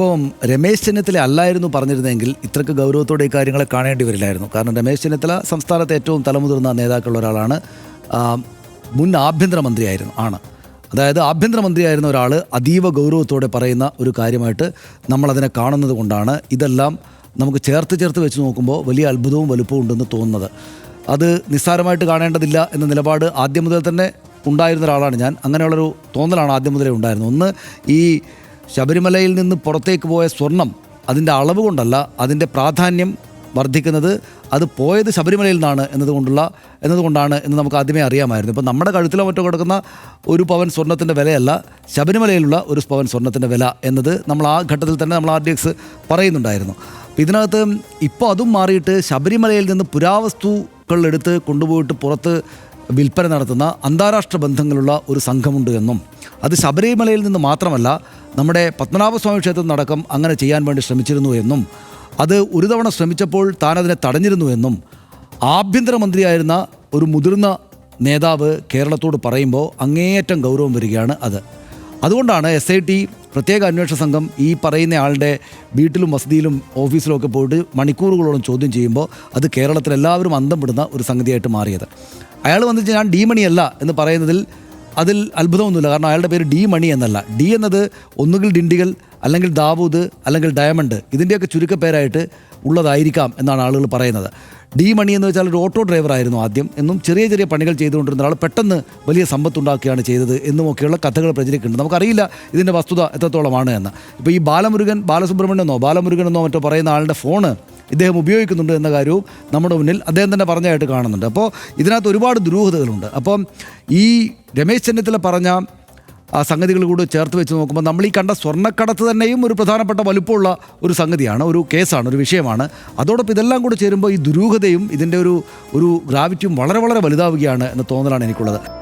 ഇപ്പം രമേശ് ചെന്നിത്തല അല്ലായിരുന്നു പറഞ്ഞിരുന്നെങ്കിൽ ഇത്രക്ക് ഗൗരവത്തോടെ ഈ കാര്യങ്ങളെ കാണേണ്ടി വരില്ലായിരുന്നു. കാരണം രമേശ് ചെന്നിത്തല സംസ്ഥാനത്തെ ഏറ്റവും തലമുതിർന്ന നേതാക്കളുള്ള ഒരാളാണ്. മുൻ ആഭ്യന്തരമന്ത്രിയായിരുന്നു ആണ്. അതായത് ആഭ്യന്തരമന്ത്രിയായിരുന്ന ഒരാൾ അതീവ ഗൗരവത്തോടെ പറയുന്ന ഒരു കാര്യമായിട്ട് നമ്മളതിനെ കാണുന്നത് കൊണ്ടാണ് ഇതെല്ലാം നമുക്ക് ചേർത്ത് ചേർത്ത് വെച്ച് നോക്കുമ്പോൾ വലിയ അത്ഭുതവും വലുപ്പവും ഉണ്ടെന്ന് തോന്നുന്നത്. അത് നിസ്സാരമായിട്ട് കാണേണ്ടതില്ല എന്ന നിലപാട് ആദ്യം മുതൽ തന്നെ ഉണ്ടായിരുന്ന ഒരാളാണ് ഞാൻ. അങ്ങനെയുള്ളൊരു തോന്നലാണ് ആദ്യം മുതലേ ഉണ്ടായിരുന്നത്. ഒന്ന് ഈ ശബരിമലയിൽ നിന്ന് പുറത്തേക്ക് പോയ സ്വർണം അതിന്റെ അളവ് കൊണ്ടല്ല അതിന്റെ പ്രാധാന്യം വർദ്ധിക്കുന്നത് അത് പോയത് ശബരിമലയിൽ നിന്നാണ് എന്നതുകൊണ്ടുള്ള എന്നതുകൊണ്ടാണ് എന്ന് നമുക്ക് ആദ്യമേ അറിയാമായിരുന്നു. ഇപ്പം നമ്മുടെ കഴുത്തിലോ മറ്റോ കിടക്കുന്ന ഒരു പവൻ സ്വർണത്തിന്റെ വിലയല്ല ശബരിമലയിലുള്ള ഒരു പവൻ സ്വർണത്തിന്റെ വില എന്നത് നമ്മൾ ആ ഘട്ടത്തിൽ തന്നെ നമ്മൾ ആർ ഡി എക്സ് പറയുന്നുണ്ടായിരുന്നു. അപ്പം ഇതിനകത്ത് ഇപ്പോൾ അതും മാറിയിട്ട് ശബരിമലയിൽ നിന്ന് പുരാവസ്തുക്കൾ എടുത്ത് കൊണ്ടുപോയിട്ട് പുറത്ത് വിൽപ്പന നടത്തുന്ന അന്താരാഷ്ട്ര ബന്ധങ്ങളുള്ള ഒരു സംഘമുണ്ട് എന്നും. അത് ശബരിമലയിൽ നിന്ന് മാത്രമല്ല നമ്മുടെ പത്മനാഭസ്വാമി ക്ഷേത്രത്തിൽ നടക്കം അങ്ങനെ ചെയ്യാൻ വേണ്ടി ശ്രമിച്ചിരുന്നു എന്നും അത് ഒരു തവണ ശ്രമിച്ചപ്പോൾ താൻ അതിനെ തടഞ്ഞിരുന്നു എന്നും ആഭ്യന്തരമന്ത്രിയായിരുന്ന ഒരു മുതിർന്ന നേതാവ് കേരളത്തോട് പറയുമ്പോൾ അങ്ങേയറ്റം ഗൗരവം വരികയാണ് അത്. അതുകൊണ്ടാണ് എസ് ഐ ടി പ്രത്യേക അന്വേഷണ സംഘം ഈ പറയുന്ന ആളുടെ വീട്ടിലും വസതിയിലും ഓഫീസിലും ഒക്കെ പോയിട്ട് മണിക്കൂറുകളോളം ചോദ്യം ചെയ്യുമ്പോൾ അത് കേരളത്തിൽ എല്ലാവരും അന്തം വിടുന്ന ഒരു സംഗതിയായിട്ട് മാറിയത്. അയാൾ വന്നിട്ട് ഞാൻ ഡി മണിയല്ല എന്ന് പറയുന്നതിൽ അതിൽ അത്ഭുതമൊന്നുമില്ല. കാരണം അയാളുടെ പേര് ഡി മണി എന്നല്ല. ഡി എന്നത് ഒന്നുകിൽ ഡിണ്ടികൾ അല്ലെങ്കിൽ ദാവൂദ് അല്ലെങ്കിൽ ഡയമണ്ട്. ഇതിന്റെയൊക്കെ ചുരുക്കപ്പേരായിട്ട് ഉള്ളതായിരിക്കാം എന്നാണ് ആളുകൾ പറയുന്നത്. ഡി മണി എന്ന് വെച്ചാൽ ഒരു ഓട്ടോ ഡ്രൈവർ ആയിരുന്നു ആദ്യം. എന്നും ചെറിയ ചെറിയ പണികൾ ചെയ്തുകൊണ്ടിരുന്ന ആൾ പെട്ടെന്ന് വലിയ സമ്പത്തുണ്ടാക്കുകയാണ് ചെയ്തത് എന്നുമൊക്കെയുള്ള കഥകൾ പ്രചരിക്കുന്നുണ്ട്. നമുക്കറിയില്ല ഇതിന്റെ വസ്തുത എത്രത്തോളമാണ് എന്ന്. ഇപ്പോൾ ഈ ബാലമുരുകൻ ബാലസുബ്രഹ്മണ്യനോ ബാലമുരുകനെന്നോ മറ്റോ പറയുന്ന ആളുടെ ഫോണ് ഇദ്ദേഹം ഉപയോഗിക്കുന്നുണ്ട് എന്ന കാര്യവും നമ്മുടെ മുന്നിൽ അദ്ദേഹം തന്നെ പറഞ്ഞതായിട്ട് കാണുന്നുണ്ട്. അപ്പോൾ ഇതിനകത്ത് ഒരുപാട് ദുരൂഹതകളുണ്ട്. അപ്പം ഈ രമേശ് ചെന്നിത്തല പറഞ്ഞ ആ സംഗതികൾ കൂടെ ചേർത്ത് വെച്ച് നോക്കുമ്പോൾ നമ്മൾ ഈ കണ്ട സ്വർണക്കടത്ത് തന്നെയും ഒരു പ്രധാനപ്പെട്ട വലുപ്പമുള്ള ഒരു സംഗതിയാണ് ഒരു കേസാണ് ഒരു വിഷയമാണ്. അതോടൊപ്പം ഇതെല്ലാം കൂടെ ചേരുമ്പോൾ ഈ ദുരൂഹതയും ഇതിന്റെ ഒരു ഒരു ഗ്രാവിറ്റിയും വളരെ വളരെ വലുതാവുകയാണ് എന്ന തോന്നലാണ് എനിക്കുള്ളത്.